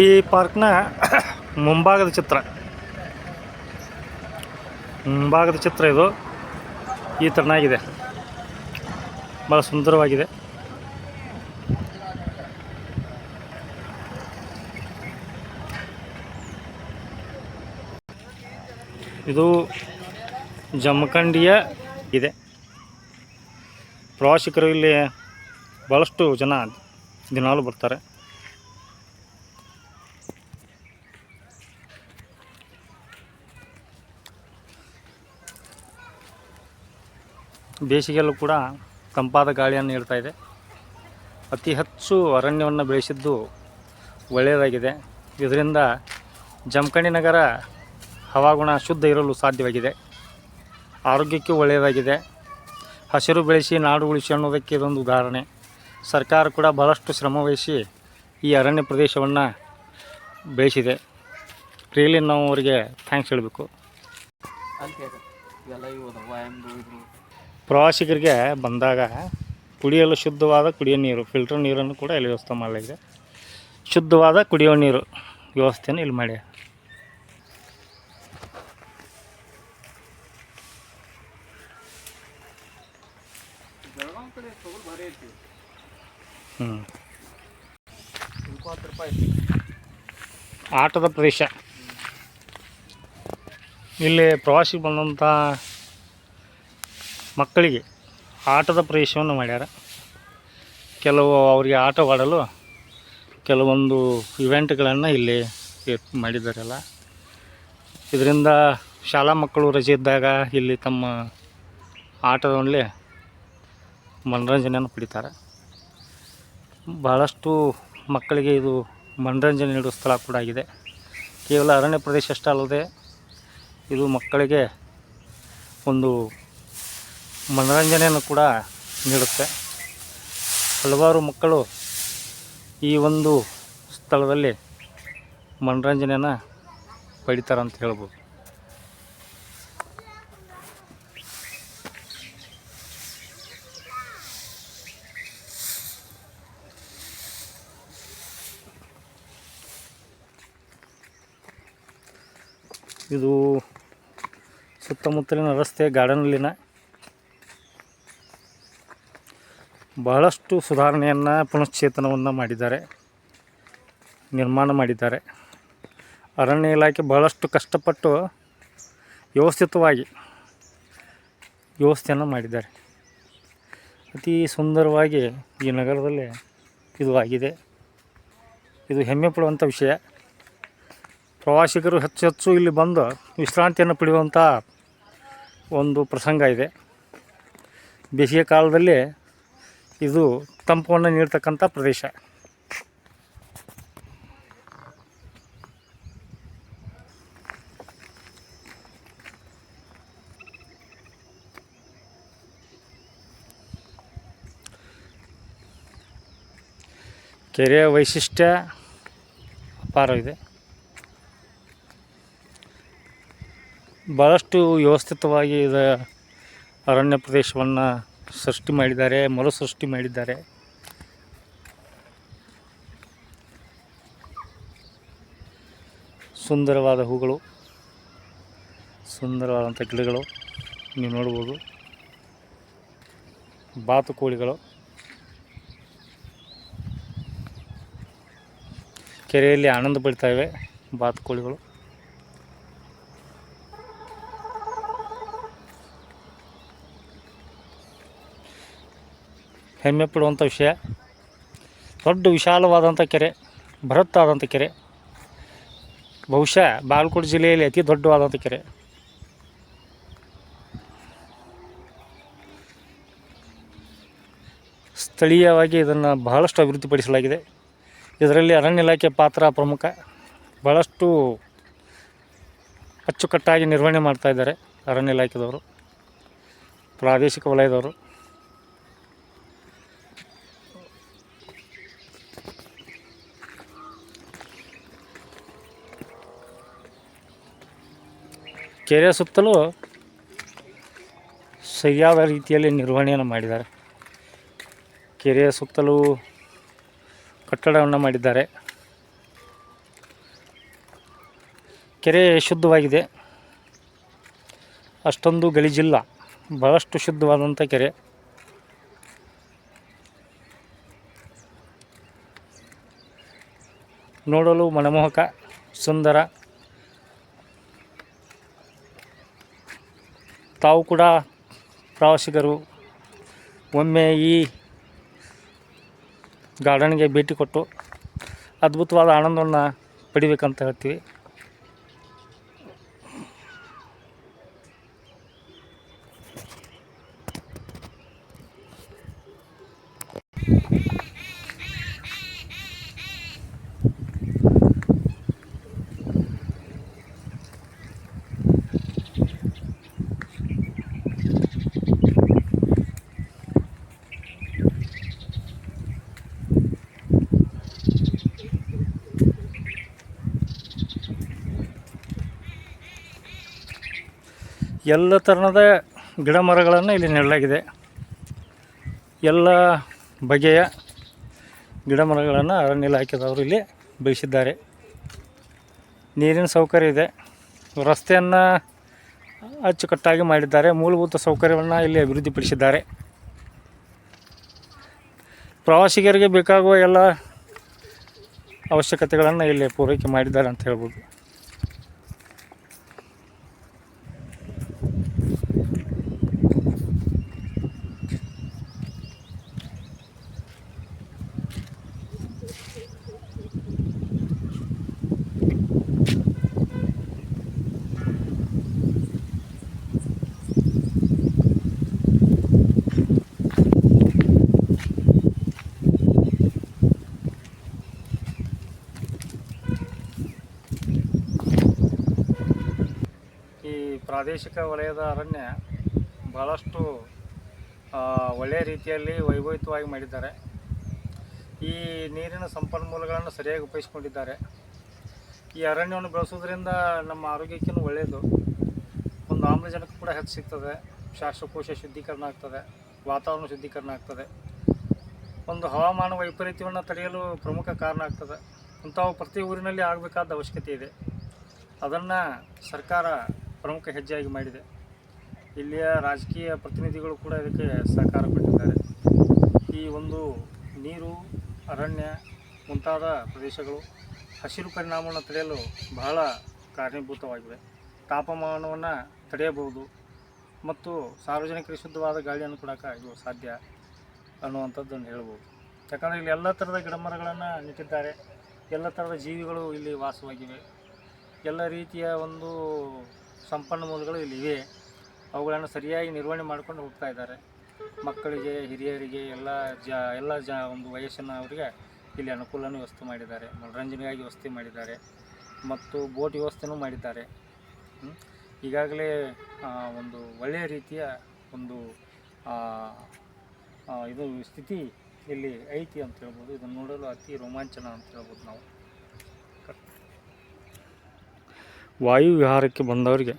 ಈ ಪಾರ್ಕ್ನ ಮುಂಭಾಗದ ಚಿತ್ರ. ಮುಂಭಾಗದ ಚಿತ್ರ ಇದು. ಈ ಥರನಾಗಿದೆ ಭಾಳ ಸುಂದರವಾಗಿದೆ. ಇದು ಜಮಖಂಡಿಯ ಇದೆ. ಪ್ರವಾಸಿಗರು ಇಲ್ಲಿ ಭಾಳಷ್ಟು ಜನ ದಿನಾಲು ಬರ್ತಾರೆ. ಬೇಸಿಗೆಯಲ್ಲೂ ಕೂಡ ತಂಪಾದ ಗಾಳಿಯನ್ನು ನೀಡ್ತಾ ಇದೆ. ಅತಿ ಹೆಚ್ಚು ಅರಣ್ಯವನ್ನು ಬೆಳೆಸಿದ್ದು ಒಳ್ಳೆಯದಾಗಿದೆ. ಇದರಿಂದ ಜಮಖಂಡಿ ನಗರ ಹವಾಗುಣ ಶುದ್ಧ ಇರಲು ಸಾಧ್ಯವಾಗಿದೆ. ಆರೋಗ್ಯಕ್ಕೂ ಒಳ್ಳೆಯದಾಗಿದೆ. ಹಸಿರು ಬೆಳೆಸಿ ನಾಡು ಉಳಿಸಿ ಅನ್ನೋದಕ್ಕೆ ಇದೊಂದು ಉದಾಹರಣೆ. ಸರ್ಕಾರ ಕೂಡ ಬಹಳಷ್ಟು ಶ್ರಮವಹಿಸಿ ಈ ಅರಣ್ಯ ಪ್ರದೇಶವನ್ನು ಬೆಳೆಸಿದೆ. ರಿಯಲಿ ನಾವು ಅವರಿಗೆ ಥ್ಯಾಂಕ್ಸ್ ಹೇಳಬೇಕು. ಪ್ರವಾಸಿಗರಿಗೆ ಬಂದಾಗ ಕುಡಿಯಲು ಶುದ್ಧವಾದ ಕುಡಿಯೋ ನೀರು ಫಿಲ್ಟರ್ ನೀರನ್ನು ಕೂಡ ಇಲ್ಲಿ ವ್ಯವಸ್ಥೆ ಮಾಡಲಾಗಿದೆ. ಶುದ್ಧವಾದ ಕುಡಿಯೋ ನೀರು ವ್ಯವಸ್ಥೆಯನ್ನು ಇಲ್ಲಿ ಮಾಡಿ. ಆಟದ ಪ್ರದೇಶ. ಇಲ್ಲಿ ಪ್ರವಾಸಿಗೆ ಬಂದಂಥ ಮಕ್ಕಳಿಗೆ ಆಟದ ಪ್ರದೇಶವನ್ನು ಮಾಡ್ಯಾರ. ಕೆಲವು ಅವರಿಗೆ ಆಟವಾಡಲು ಕೆಲವೊಂದು ಇವೆಂಟ್ಗಳನ್ನು ಇಲ್ಲಿ ಮಾಡಿದ್ದಾರೆಲ್ಲ ಇದರಿಂದ ಶಾಲಾ ಮಕ್ಕಳು ರಜೆ ಇದ್ದಾಗ ಇಲ್ಲಿ ತಮ್ಮ ಆಟದಲ್ಲಿ ಮನರಂಜನೆಯನ್ನು ಪಡಿತಾರೆ. ಭಾಳಷ್ಟು ಮಕ್ಕಳಿಗೆ ಇದು ಮನರಂಜನೆ ನೀಡುವ ಸ್ಥಳ ಕೂಡ ಆಗಿದೆ. ಕೇವಲ ಅರಣ್ಯ ಪ್ರದೇಶ ಅಷ್ಟೇ ಅಲ್ಲದೆ ಇದು ಮಕ್ಕಳಿಗೆ ಒಂದು ಮನೋರಂಜನೆಯನ್ನು ಕೂಡ ನೀಡುತ್ತೆ. ಹಲವಾರು ಮಕ್ಕಳು ಈ ಒಂದು ಸ್ಥಳದಲ್ಲಿ ಮನೋರಂಜನೆಯನ್ನು ಅಂತ ಹೇಳ್ಬೋದು. ಇದು ಸುತ್ತಮುತ್ತಲಿನ ರಸ್ತೆ ಗಾರ್ಡನ್ನಲ್ಲಿನ ಬಹಳಷ್ಟು ಸುಧಾರಣೆಯನ್ನು ಪುನಶ್ಚೇತನವನ್ನು ಮಾಡಿದ್ದಾರೆ, ನಿರ್ಮಾಣ ಮಾಡಿದ್ದಾರೆ. ಅರಣ್ಯ ಇಲಾಖೆ ಬಹಳಷ್ಟು ಕಷ್ಟಪಟ್ಟು ವ್ಯವಸ್ಥಿತವಾಗಿ ವ್ಯವಸ್ಥೆಯನ್ನು ಮಾಡಿದ್ದಾರೆ. ಅತಿ ಸುಂದರವಾಗಿ ಈ ನಗರದಲ್ಲಿ ಇದು ಆಗಿದೆ. ಇದು ಹೆಮ್ಮೆ ಪಡುವಂಥ ವಿಷಯ. ಪ್ರವಾಸಿಗರು ಹೆಚ್ಚು ಹೆಚ್ಚು ಇಲ್ಲಿ ಬಂದು ವಿಶ್ರಾಂತಿಯನ್ನು ಪಡೆಯುವಂಥ ಒಂದು ಪ್ರಸಂಗ ಇದೆ. ಬೇಸಿಗೆ ಕಾಲದಲ್ಲಿ ಇದು ತಂಪನ್ನು ನೀಡ್ತಕ್ಕಂಥ ಪ್ರದೇಶ. ಕೆರೆಯ ವೈಶಿಷ್ಟ್ಯ ಅಪಾರವಿದೆ. ಭಾಳಷ್ಟು ವ್ಯವಸ್ಥಿತವಾಗಿ ಇದು ಅರಣ್ಯ ಪ್ರದೇಶವನ್ನು ಸೃಷ್ಟಿ ಮಾಡಿದ್ದಾರೆ, ಮರು ಸೃಷ್ಟಿ ಮಾಡಿದ್ದಾರೆ. ಸುಂದರವಾದ ಹೂಗಳು, ಸುಂದರವಾದಂಥ ಗಿಡಗಳು ನೀವು ನೋಡ್ಬೋದು. ಬಾತುಕೋಳಿಗಳು ಕೆರೆಯಲ್ಲಿ ಆನಂದ ಇವೆ ಬಾತುಕೋಳಿಗಳು ಹೆಮ್ಮೆ ಪಡುವಂಥ ವಿಷಯ. ದೊಡ್ಡ ವಿಶಾಲವಾದಂಥ ಕೆರೆ, ಬೃಹತ್ತಾದಂಥ ಕೆರೆ. ಬಹುಶಃ ಬಾಗಲಕೋಟೆ ಜಿಲ್ಲೆಯಲ್ಲಿ ಅತಿ ದೊಡ್ಡವಾದಂಥ ಕೆರೆ. ಸ್ಥಳೀಯವಾಗಿ ಇದನ್ನು ಬಹಳಷ್ಟು ಅಭಿವೃದ್ಧಿಪಡಿಸಲಾಗಿದೆ. ಇದರಲ್ಲಿ ಅರಣ್ಯ ಇಲಾಖೆ ಪಾತ್ರ ಪ್ರಮುಖ. ಭಾಳಷ್ಟು ಅಚ್ಚುಕಟ್ಟಾಗಿ ನಿರ್ವಹಣೆ ಮಾಡ್ತಾ ಇದ್ದಾರೆ ಅರಣ್ಯ ಇಲಾಖೆದವರು. ಪ್ರಾದೇಶಿಕ ವಲಯದವರು. ಕೆರೆಯ ಸುತ್ತಲೂ ಸರಿಯಾದ ರೀತಿಯಲ್ಲಿ ನಿರ್ವಹಣೆಯನ್ನು ಮಾಡಿದ್ದಾರೆ. ಕೆರೆಯ ಸುತ್ತಲೂ ಕಟ್ಟಡವನ್ನು ಮಾಡಿದ್ದಾರೆ. ಕೆರೆ ಶುದ್ಧವಾಗಿದೆ. ಅಷ್ಟೊಂದು ಗಲೀಜಿಲ್ಲ. ಭಾಳಷ್ಟು ಶುದ್ಧವಾದಂಥ ಕೆರೆ. ನೋಡಲು ಮನಮೋಹಕ, ಸುಂದರ. ತಾವು ಕೂಡ ಪ್ರವಾಸಿಗರು ಒಮ್ಮೆ ಈ ಗಾರ್ಡನ್ಗೆ ಭೇಟಿ ಕೊಟ್ಟು ಅದ್ಭುತವಾದ ಆನಂದವನ್ನು ಪಡಿಬೇಕಂತ ಹೇಳ್ತೀವಿ. ಎಲ್ಲ ಥರದ ಗಿಡ ಮರಗಳನ್ನು ಇಲ್ಲಿ ನೆಡಲಾಗಿದೆ. ಎಲ್ಲ ಬಗೆಯ ಗಿಡ ಮರಗಳನ್ನು ಅರಣ್ಯ ಇಲಾಖೆದವರು ಇಲ್ಲಿ ಬೆಳೆಸಿದ್ದಾರೆ. ನೀರಿನ ಸೌಕರ್ಯ ಇದೆ. ರಸ್ತೆಯನ್ನು ಅಚ್ಚುಕಟ್ಟಾಗಿ ಮಾಡಿದ್ದಾರೆ. ಮೂಲಭೂತ ಸೌಕರ್ಯವನ್ನು ಇಲ್ಲಿ ಅಭಿವೃದ್ಧಿಪಡಿಸಿದ್ದಾರೆ. ಪ್ರವಾಸಿಗರಿಗೆ ಬೇಕಾಗುವ ಎಲ್ಲ ಅವಶ್ಯಕತೆಗಳನ್ನು ಇಲ್ಲಿ ಪೂರೈಕೆ ಮಾಡಿದ್ದಾರೆ ಅಂತ ಹೇಳ್ಬೋದು. ಪ್ರಾದೇಶಿಕ ವಲಯದ ಅರಣ್ಯ ಭಾಳಷ್ಟು ಒಳ್ಳೆಯ ರೀತಿಯಲ್ಲಿ ವೈಭವಿತವಾಗಿ ಮಾಡಿದ್ದಾರೆ. ಈ ನೀರಿನ ಸಂಪನ್ಮೂಲಗಳನ್ನು ಸರಿಯಾಗಿ ಉಪಯೋಗಿಸ್ಕೊಂಡಿದ್ದಾರೆ. ಈ ಅರಣ್ಯವನ್ನು ಬೆಳೆಸೋದ್ರಿಂದ ನಮ್ಮ ಆರೋಗ್ಯಕ್ಕೂ ಒಳ್ಳೆಯದು. ಒಂದು ಆಮ್ಲಜನಕ ಕೂಡ ಹೆಚ್ಚು ಸಿಗ್ತದೆ. ಶ್ವಾಸಕೋಶ ಶುದ್ಧೀಕರಣ ಆಗ್ತದೆ. ವಾತಾವರಣ ಶುದ್ಧೀಕರಣ ಆಗ್ತದೆ. ಒಂದು ಹವಾಮಾನ ವೈಪರೀತ್ಯವನ್ನು ತಡೆಯಲು ಪ್ರಮುಖ ಕಾರಣ ಆಗ್ತದೆ. ಅಂಥವು ಪ್ರತಿ ಊರಿನಲ್ಲಿ ಆಗಬೇಕಾದ ಅವಶ್ಯಕತೆ ಇದೆ. ಅದನ್ನು ಸರ್ಕಾರ ಪ್ರಮುಖ ಹೆಜ್ಜೆಯಾಗಿ ಮಾಡಿದೆ. ಇಲ್ಲಿಯ ರಾಜಕೀಯ ಪ್ರತಿನಿಧಿಗಳು ಕೂಡ ಇದಕ್ಕೆ ಸಹಕಾರ ಕೊಟ್ಟಿದ್ದಾರೆ. ಈ ಒಂದು ನೀರು, ಅರಣ್ಯ ಮುಂತಾದ ಪ್ರದೇಶಗಳು ಹಸಿರು ಪರಿಣಾಮವನ್ನು ತಡೆಯಲು ಬಹಳ ಕಾರಣೀಭೂತವಾಗಿವೆ. ತಾಪಮಾನವನ್ನು ತಡೆಯಬಹುದು ಮತ್ತು ಸಾರ್ವಜನಿಕರಿಗೆ ಶುದ್ಧವಾದ ಗಾಳಿಯನ್ನು ಕೊಡೋಕೆ ಇದು ಸಾಧ್ಯ ಅನ್ನುವಂಥದ್ದನ್ನು ಹೇಳ್ಬೋದು. ಯಾಕಂದರೆ ಇಲ್ಲಿ ಎಲ್ಲ ಥರದ ಗಿಡಮರಗಳನ್ನು ನೆಟ್ಟಿದ್ದಾರೆ. ಎಲ್ಲ ಥರದ ಜೀವಿಗಳು ಇಲ್ಲಿ ವಾಸವಾಗಿವೆ. ಎಲ್ಲ ರೀತಿಯ ಒಂದು ಸಂಪನ್ಮೂಲಗಳು ಇಲ್ಲಿ ಇವೆ ಅವುಗಳನ್ನು ಸರಿಯಾಗಿ ನಿರ್ವಹಣೆ ಮಾಡ್ಕೊಂಡು ಹೋಗ್ತಾ ಇದ್ದಾರೆ. ಮಕ್ಕಳಿಗೆ, ಹಿರಿಯರಿಗೆ, ಎಲ್ಲ ಜ ಎಲ್ಲ ಜ, ಒಂದು ವಯಸ್ಸಿನ ಅವರಿಗೆ ಇಲ್ಲಿ ಅನುಕೂಲನೂ ವ್ಯವಸ್ಥೆ ಮಾಡಿದ್ದಾರೆ. ಮನೋರಂಜನೆಗಾಗಿ ವ್ಯವಸ್ಥೆ ಮಾಡಿದ್ದಾರೆ. ಮತ್ತು ಬೋಟ್ ವ್ಯವಸ್ಥೆನೂ ಮಾಡಿದ್ದಾರೆ. ಈಗಾಗಲೇ ಒಂದು ಒಳ್ಳೆಯ ರೀತಿಯ ಒಂದು ಇದು ಸ್ಥಿತಿ ಇಲ್ಲಿ ಐತಿ ಅಂತ ಹೇಳ್ಬೋದು. ಇದನ್ನು ನೋಡಲು ಅತಿ ರೋಮಾಂಚನ ಅಂತ ಹೇಳ್ಬೋದು ನಾವು. ವಾಯು ವಿಹಾರಕ್ಕೆ ಬಂದವರಿಗೆ.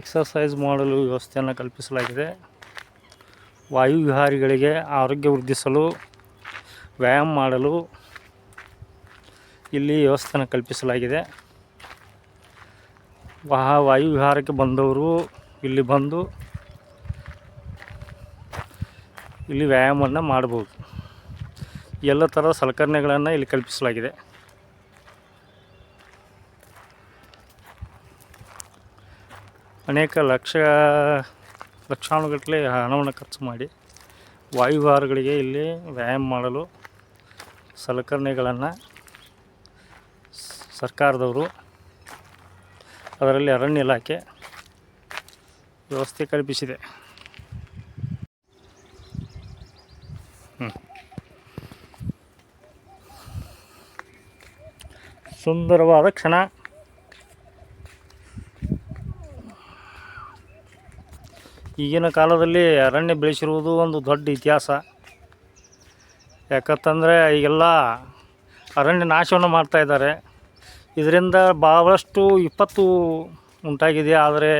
ಎಕ್ಸರ್ಸೈಸ್ ಮಾಡಲು ವ್ಯವಸ್ಥೆಯನ್ನು ಕಲ್ಪಿಸಲಾಗಿದೆ. ವಾಯು ವಿಹಾರಿಗಳಿಗೆ ಆರೋಗ್ಯ ವೃದ್ಧಿಸಲು, ವ್ಯಾಯಾಮ ಮಾಡಲು ಇಲ್ಲಿ ವ್ಯವಸ್ಥೆಯನ್ನು ಕಲ್ಪಿಸಲಾಗಿದೆ. ವಾಯು ವಿಹಾರಕ್ಕೆ ಬಂದವರು ಇಲ್ಲಿ ಬಂದು ಇಲ್ಲಿ ವ್ಯಾಯಾಮವನ್ನು ಮಾಡ್ಬೋದು. ಎಲ್ಲ ಥರದ ಸಲಕರಣೆಗಳನ್ನು ಇಲ್ಲಿ ಕಲ್ಪಿಸಲಾಗಿದೆ. ಅನೇಕ ಲಕ್ಷ ಲಕ್ಷಾನುಗಟ್ಟಲೆ ಹಣವನ್ನು ಖರ್ಚು ಮಾಡಿ ವಾಯುಭಾರಗಳಿಗೆ ಇಲ್ಲಿ ವ್ಯಾಯಾಮ ಮಾಡಲು ಸಲಕರಣೆಗಳನ್ನು ಸರ್ಕಾರದವರು ಅದರಲ್ಲಿ ಅರಣ್ಯ ಇಲಾಖೆ ವ್ಯವಸ್ಥೆ ಕಲ್ಪಿಸಿದೆ. ಸುಂದರವಾದ ಕ್ಷಣ. ಈಗಿನ ಕಾಲದಲ್ಲಿ ಅರಣ್ಯ ಬೆಳೆಸಿರುವುದು ಒಂದು ದೊಡ್ಡ ಇತಿಹಾಸ. ಯಾಕಂತಂದರೆ ಈಗೆಲ್ಲ ಅರಣ್ಯ ನಾಶವನ್ನು ಮಾಡ್ತಾಯಿದ್ದಾರೆ ಇದರಿಂದ ಭಾಳಷ್ಟು ವಿಪತ್ತು ಉಂಟಾಗಿದೆ. ಆದರೆ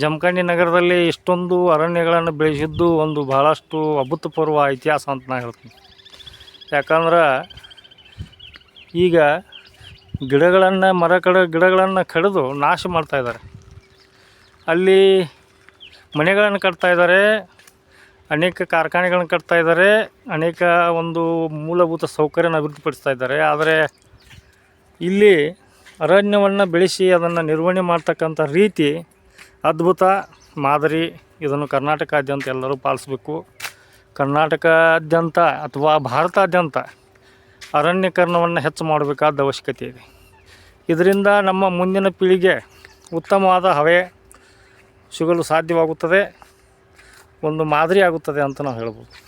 ಜಮಖಂಡಿ ನಗರದಲ್ಲಿ ಇಷ್ಟೊಂದು ಅರಣ್ಯಗಳನ್ನು ಬೆಳೆಸಿದ್ದು ಒಂದು ಬಹಳಷ್ಟು ಅಭೂತಪೂರ್ವ ಇತಿಹಾಸ ಅಂತ ನಾನು ಹೇಳ್ತೀನಿ. ಯಾಕಂದ್ರೆ ಈಗ ಗಿಡಗಳನ್ನು, ಮರ ಕಡ, ಗಿಡಗಳನ್ನು ಕಡಿದು ನಾಶ ಮಾಡ್ತಾಯಿದ್ದಾರೆ ಅಲ್ಲಿ ಮನೆಗಳನ್ನು ಕಟ್ತಾ ಇದ್ದಾರೆ, ಅನೇಕ ಕಾರ್ಖಾನೆಗಳನ್ನು ಕಟ್ತಾ ಇದ್ದಾರೆ, ಅನೇಕ ಒಂದು ಮೂಲಭೂತ ಸೌಕರ್ಯನ ಅಭಿವೃದ್ಧಿಪಡಿಸ್ತಾ ಇದ್ದಾರೆ. ಆದರೆ ಇಲ್ಲಿ ಅರಣ್ಯವನ್ನು ಬೆಳೆಸಿ ಅದನ್ನು ನಿರ್ವಹಣೆ ಮಾಡ್ತಕ್ಕಂಥ ರೀತಿ ಅದ್ಭುತ ಮಾದರಿ ಇದನ್ನು ಕರ್ನಾಟಕಾದ್ಯಂತ ಎಲ್ಲರೂ ಪಾಲಿಸಬೇಕು. ಕರ್ನಾಟಕಾದ್ಯಂತ ಅಥವಾ ಭಾರತಾದ್ಯಂತ ಅರಣ್ಯೀಕರಣವನ್ನು ಹೆಚ್ಚು ಮಾಡಬೇಕಾದ ಅವಶ್ಯಕತೆ ಇದೆ. ಇದರಿಂದ ನಮ್ಮ ಮುಂದಿನ ಪೀಳಿಗೆ ಉತ್ತಮವಾದ ಹವೆ, ಸಿಗಲು ಸಾಧ್ಯವಾಗುತ್ತದೆ. ಒಂದು ಮಾದರಿ ಆಗುತ್ತದೆ ಅಂತ ನಾವು ಹೇಳ್ಬೋದು.